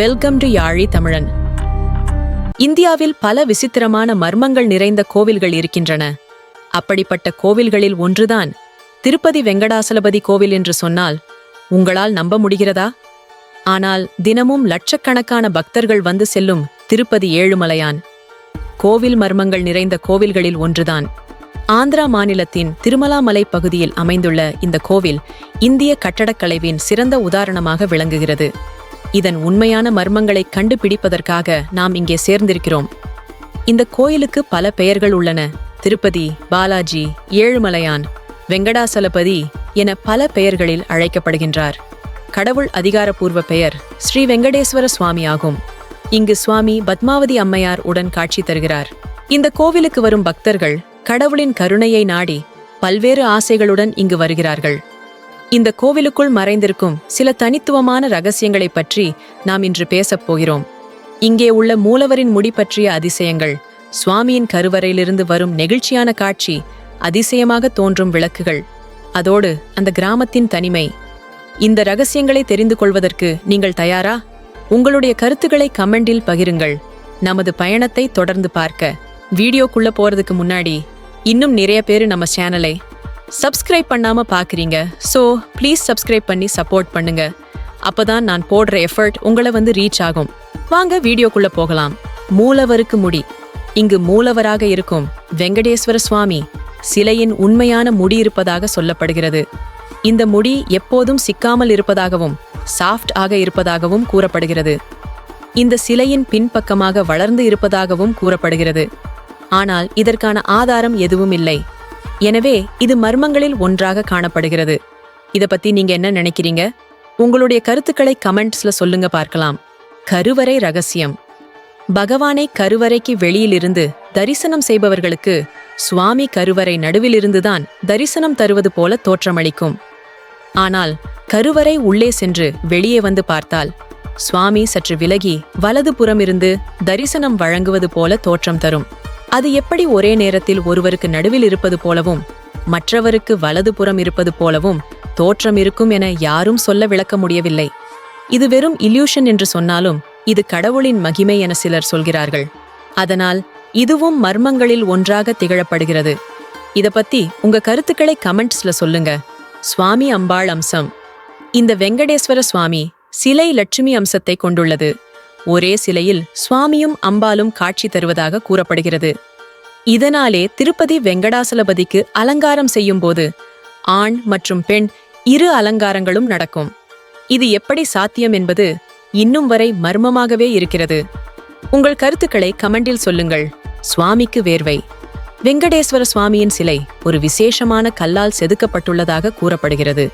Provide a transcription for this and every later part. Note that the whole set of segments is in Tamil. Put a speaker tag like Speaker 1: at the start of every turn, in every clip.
Speaker 1: வெல்கம் டு யாழி தமிழன். இந்தியாவில் பல விசித்திரமான மர்மங்கள் நிறைந்த கோவில்கள் இருக்கின்றன. அப்படிப்பட்ட கோவில்களில் ஒன்றுதான் திருப்பதி வெங்கடாசலபதி கோவில் என்று சொன்னால் உங்களால் நம்ப முடிகிறதா? ஆனால் தினமும் லட்சக்கணக்கான பக்தர்கள் வந்து செல்லும் திருப்பதி ஏழுமலையான். கோவில் மர்மங்கள் நிறைந்த கோவில்களில் ஒன்றுதான் ஆந்திரா மாநிலத்தின் திருமலாமலை பகுதியில் அமைந்துள்ள இந்த கோவில் இந்திய கட்டடக்கலைவின் சிறந்த உதாரணமாக விளங்குகிறது. இதன் உண்மையான மர்மங்களை கண்டுபிடிப்பதற்காக நாம் இங்கே சேர்ந்திருக்கிறோம். இந்த கோயிலுக்கு பல பெயர்கள் உள்ளன. திருப்பதி பாலாஜி ஏழுமலையான் வெங்கடாசலபதி என பல பெயர்களில் அழைக்கப்படுகின்றார். கடவுள் அதிகாரப்பூர்வ பெயர் ஸ்ரீ வெங்கடேஸ்வர சுவாமி ஆகும். இங்கு சுவாமி பத்மாவதி அம்மையார் உடன் காட்சி தருகிறார். இந்த கோவிலுக்கு வரும் பக்தர்கள் கடவுளின் கருணையை நாடி பல்வேறு ஆசைகளுடன் இங்கு வருகிறார்கள். இந்த கோவிலுக்குள் மறைந்திருக்கும் சில தனித்துவமான ரகசியங்களைப் பற்றி நாம் இன்று பேசப் போகிறோம். இங்கே உள்ள மூலவரின் முடி பற்றிய அதிசயங்கள் சுவாமியின் கருவறையிலிருந்து வரும் நெகிழ்ச்சியான காட்சி அதிசயமாக தோன்றும் விளக்குகள். அதோடு அந்த கிராமத்தின் தனிமை. இந்த ரகசியங்களை தெரிந்து கொள்வதற்கு நீங்கள் தயாரா? உங்களுடைய கருத்துக்களை கமெண்டில் பகிருங்கள். நமது பயணத்தை தொடர்ந்து பார்க்க. வீடியோக்குள்ள போறதுக்கு முன்னாடி இன்னும் நிறைய பேர் நம்ம சேனலை சப்ஸ்கிரைப் பண்ணாம பாக்குறீங்க. ஸோ ப்ளீஸ் சப்ஸ்கிரைப் பண்ணி சப்போர்ட் பண்ணுங்க. அப்பதான் நான் போடுற எஃபர்ட் உங்களை வந்து ரீச் ஆகும். வாங்க வீடியோக்குள்ள போகலாம். மூலவருக்கு முடி. இங்கு மூலவராக இருக்கும் வெங்கடேஸ்வர சுவாமி சிலையின் உண்மையான முடி இருப்பதாக சொல்லப்படுகிறது. இந்த முடி எப்போதும் சிக்காமல் இருப்பதாகவும் சாஃப்ட் ஆக இருப்பதாகவும் கூறப்படுகிறது. இந்த சிலையின் பின்பக்கமாக வளர்ந்து இருப்பதாகவும் கூறப்படுகிறது. ஆனால் இதற்கான ஆதாரம் எதுவும் இல்லை. எனவே இது மர்மங்களில் ஒன்றாக காணப்படுகிறது. இத பத்தி நீங்க என்ன நினைக்கிறீங்க? உங்களுடைய கருத்துக்களை கமெண்ட்ஸ்ல சொல்லுங்க பார்க்கலாம். கருவறை ரகசியம். பகவானை கருவறைக்கு வெளியிலிருந்து தரிசனம் செய்பவர்களுக்கு சுவாமி கருவறை நடுவிலிருந்துதான் தரிசனம் தருவது போல தோற்றமளிக்கும். ஆனால் கருவறை உள்ளே சென்று வெளியே வந்து பார்த்தால் சுவாமி சற்று விலகி வலது புறமிருந்து தரிசனம் வழங்குவது போல தோற்றம் தரும். அது எப்படி ஒரே நேரத்தில் ஒருவருக்கு நடுவில் இருப்பது போலவும் மற்றவருக்கு வலது புறம் இருப்பது போலவும் தோற்றம் இருக்கும் என யாரும் சொல்ல விளக்க முடியவில்லை. இது வெறும் இல்யூஷன் என்று சொன்னாலும் இது கடவுளின் மகிமை என சிலர் சொல்கிறார்கள். அதனால் இதுவும் மர்மங்களில் ஒன்றாக திகழப்படுகிறது. இத பத்தி உங்க கருத்துக்களை கமெண்ட்ஸ்ல சொல்லுங்க. சுவாமி அம்பாள் அம்சம். இந்த வெங்கடேஸ்வர சுவாமி சிலை லட்சுமி அம்சத்தை கொண்டுள்ளது. ஒரே சிலையில் சுவாமியும் அம்பாலும் காட்சி தருவதாக கூறப்படுகிறது. இதனாலே திருப்பதி வெங்கடாசலபதிக்கு அலங்காரம் செய்யும்போது ஆண் மற்றும் பெண் இரு அலங்காரங்களும் நடக்கும். இது எப்படி சாத்தியம் என்பது இன்னும் வரை மர்மமாகவே இருக்கிறது. உங்கள் கருத்துக்களை கமெண்டில் சொல்லுங்கள். சுவாமிக்கு வேர்வை. வெங்கடேஸ்வர சுவாமியின் சிலை ஒரு விசேஷமான கல்லால் செதுக்கப்பட்டுள்ளதாக கூறப்படுகிறது.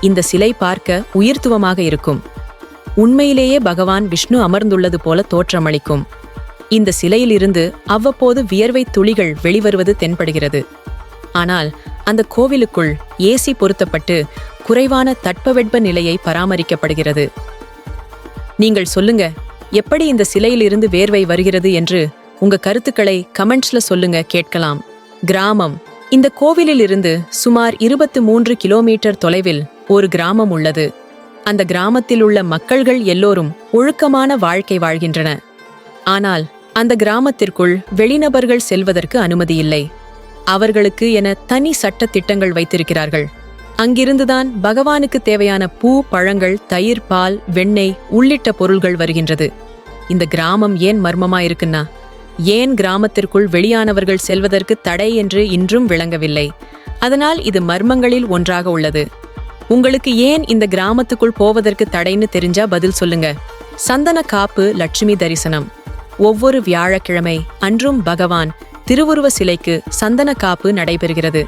Speaker 1: இந்த சிலை பார்க்க உயிர்த்துவமாக இருக்கும். உண்மையிலேயே பகவான் விஷ்ணு அமர்ந்துள்ளது போல தோற்றமளிக்கும். இந்த சிலையிலிருந்து அவ்வப்போது வியர்வை துளிகள் வெளிவருவது தென்படுகிறது. ஆனால் அந்த கோவிலுக்குள் ஏசி பொருத்தப்பட்டு குறைவான தட்பவெட்ப நிலையை பராமரிக்கப்படுகிறது. நீங்கள் சொல்லுங்க எப்படி இந்த சிலையிலிருந்து வேர்வை வருகிறது என்று உங்க கருத்துக்களை கமெண்ட்ஸ்ல சொல்லுங்க கேட்கலாம். கிராமம். இந்த கோவிலிலிருந்து சுமார் இருபத்து மூன்று கிலோமீட்டர் தொலைவில் ஒரு கிராமம் உள்ளது. அந்த கிராமத்தில் உள்ள மக்கள்கள் எல்லோரும் ஒழுக்கமான வாழ்க்கை வாழ்கின்றன. ஆனால் அந்த கிராமத்திற்குள் வெளிநபர்கள் செல்வதற்கு அனுமதியில்லை அவர்களுக்கு என தனி சட்ட திட்டங்கள் வைத்திருக்கிறார்கள். அங்கிருந்துதான் பகவானுக்கு தேவையான பூ பழங்கள் தயிர் பால் வெண்ணெய் உள்ளிட்ட பொருள்கள் வருகின்றது. இந்த கிராமம் ஏன் மர்மமா இருக்குன்னா ஏன் கிராமத்திற்குள் வெளியானவர்கள் செல்வதற்கு தடை என்று இன்றும் விளங்கவில்லை. அதனால் இது மர்மங்களில் ஒன்றாக உள்ளது. உங்களுக்கு ஏன் இந்த கிராமத்துக்குள் போவதற்கு தடைன்னு தெரிஞ்சா பதில் சொல்லுங்க. சந்தன காப்பு லட்சுமி தரிசனம். ஒவ்வொரு வியாழக்கிழமை அன்றும் பகவான் திருவுருவ சிலைக்கு சந்தன காப்பு நடைபெறுகிறது.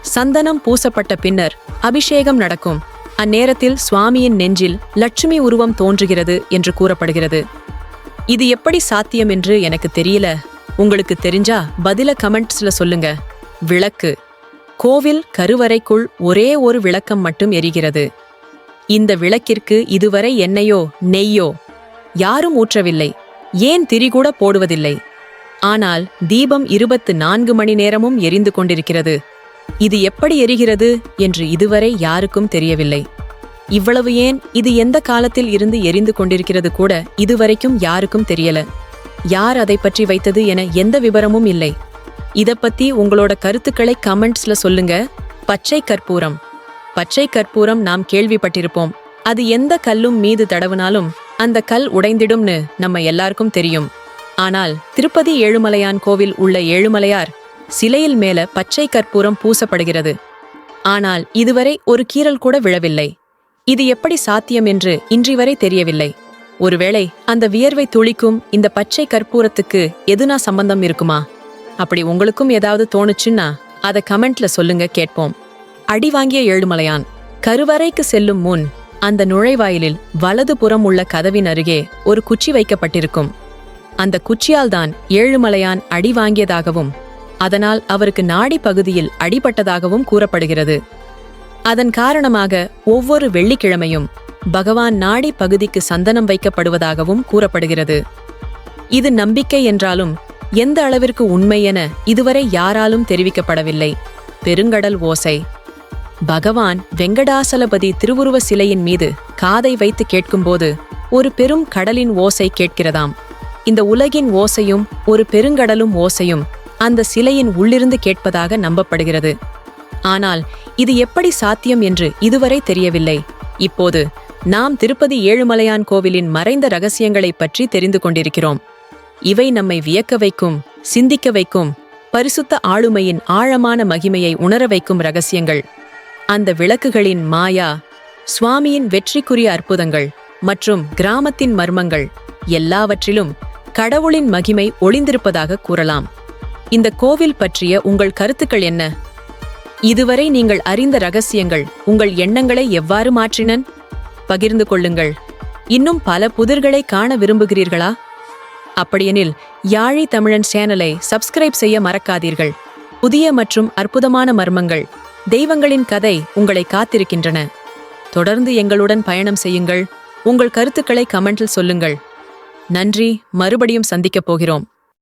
Speaker 1: சந்தனம் பூசப்பட்ட பின்னர் அபிஷேகம் நடக்கும். அந்நேரத்தில் சுவாமியின் நெஞ்சில் லட்சுமி உருவம் தோன்றுகிறது என்று கூறப்படுகிறது. இது எப்படி சாத்தியம் என்று எனக்கு தெரியல. உங்களுக்கு தெரிஞ்சா பதில கமெண்ட்ஸ்ல சொல்லுங்க. விளக்கு. கோவில் கருவறைக்குள் ஒரே ஒரு விளக்கம் மட்டும் எரிகிறது. இந்த விளக்கிற்கு இதுவரை எண்ணெயோ நெய்யோ யாரும் ஊற்றவில்லை. ஏன் திரிகூட போடுவதில்லை? ஆனால் தீபம் இருபத்து நான்கு மணி நேரமும் எரிந்து கொண்டிருக்கிறது. இது எப்படி எரிகிறது என்று இதுவரை யாருக்கும் தெரியவில்லை. இவ்வளவு ஏன் இது எந்த காலத்தில் இருந்து எரிந்து கொண்டிருக்கிறது கூட இதுவரைக்கும் யாருக்கும் தெரியல. யார் அதை பற்றி வைத்தது என எந்த விவரமும் இல்லை. இதை பத்தி உங்களோட கருத்துக்களை கமெண்ட்ஸ்ல சொல்லுங்க. பச்சை கற்பூரம். பச்சை கற்பூரம் நாம் கேள்விப்பட்டிருப்போம். அது எந்த கல்லும் மீது தடவுனாலும் அந்த கல் உடைந்திடும்னு நம்ம எல்லாருக்கும் தெரியும். ஆனால் திருப்பதி ஏழுமலையான் கோவில் உள்ள ஏழுமலையார் சிலையில் மேல பச்சை கற்பூரம் பூசப்படுகிறது. ஆனால் இதுவரை ஒரு கீறல் கூட விழவில்லை. இது எப்படி சாத்தியம் என்று இன்றி வரை தெரியவில்லை. ஒருவேளை அந்த வியர்வை துளிக்கும் இந்த பச்சை கற்பூரத்துக்கு எதுனா சம்பந்தம் இருக்குமா? அப்படி உங்களுக்கும் ஏதாவது தோணுச்சுன்னா அதை கமெண்ட்ல சொல்லுங்க கேட்போம். அடி வாங்கிய ஏழுமலையான் கருவறைக்கு செல்லும் முன் அந்த நுழைவாயிலில் வலது புறம் உள்ள கதவின் அருகே ஒரு குச்சி வைக்கப்பட்டிருக்கும். அந்த குச்சியால் தான் ஏழுமலையான் அடி வாங்கியதாகவும் அதனால் அவருக்கு நாடி பகுதியில் அடிபட்டதாகவும் கூறப்படுகிறது. அதன் காரணமாக ஒவ்வொரு வெள்ளிக்கிழமையும் பகவான் நாடி பகுதிக்கு சந்தனம் வைக்கப்படுவதாகவும் கூறப்படுகிறது. இது நம்பிக்கை என்றாலும் எந்த அளவிற்கு உண்மை என இதுவரை யாராலும் தெரிவிக்கப்படவில்லை. பெருங்கடல் ஓசை. பகவான் வெங்கடாசலபதி திருவுருவ சிலையின் மீது காதை வைத்து கேட்கும்போது ஒரு பெரும் கடலின் ஓசை கேட்கிறதாம். இந்த உலகின் ஓசையும் ஒரு பெருங்கடலும் ஓசையும் அந்த சிலையின் உள்ளிருந்து கேட்பதாக நம்பப்படுகிறது. ஆனால் இது எப்படி சாத்தியம் என்று இதுவரை தெரியவில்லை. இப்போது நாம் திருப்பதி ஏழுமலையான் கோவிலின் மறைந்த ரகசியங்களைப் பற்றி தெரிந்து கொண்டிருக்கிறோம். இவை நம்மை வியக்க வைக்கும் சிந்திக்க வைக்கும் பரிசுத்த ஆளுமையின் ஆழமான மகிமையை உணர வைக்கும் ரகசியங்கள். அந்த விளக்குகளின் மாயா சுவாமியின் வெற்றிக்குரிய அற்புதங்கள் மற்றும் கிராமத்தின் மர்மங்கள் எல்லாவற்றிலும் கடவுளின் மகிமை ஒளிந்திருப்பதாக கூறலாம். இந்த கோவில் பற்றிய உங்கள் கருத்துக்கள் என்ன? இதுவரை நீங்கள் அறிந்த ரகசியங்கள் உங்கள் எண்ணங்களை எவ்வாறு மாற்றினன்? பகிர்ந்து கொள்ளுங்கள். இன்னும் பல புதிர்களை காண விரும்புகிறீர்களா? அப்படியெனில் யாழி தமிழன் சேனலை சப்ஸ்கிரைப் செய்ய மறக்காதீர்கள். புதிய மற்றும் அற்புதமான மர்மங்கள் தெய்வங்களின் கதை உங்களை காத்திருக்கின்றன. தொடர்ந்து எங்களுடன் பயணம் செய்யுங்கள். உங்கள் கருத்துக்களை கமெண்டில் சொல்லுங்கள். நன்றி. மறுபடியும் சந்திக்கப் போகிறோம்.